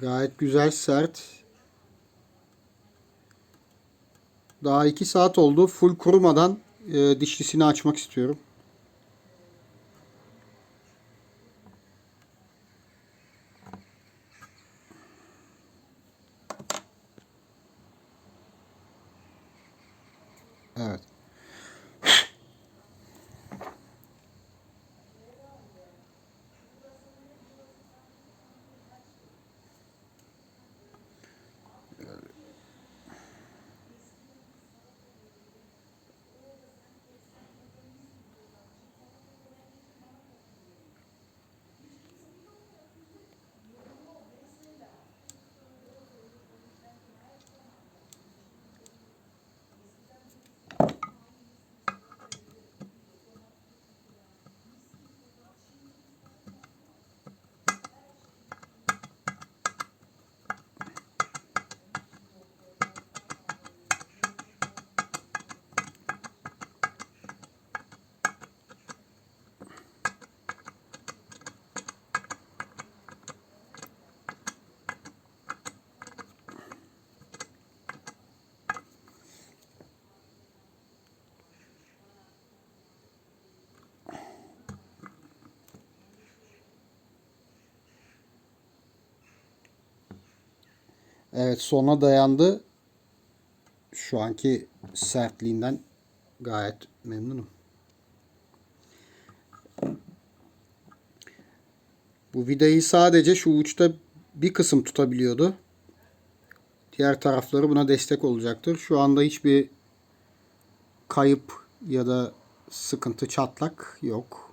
Gayet güzel, sert. Daha 2 saat oldu. Full kurumadan e, dişlisini açmak istiyorum. Evet. Evet sona dayandı. Şu anki sertliğinden gayet memnunum. Bu vidayı sadece şu uçta bir kısım tutabiliyordu. Diğer tarafları buna destek olacaktır. Şu anda hiçbir kayıp ya da sıkıntı çatlak yok.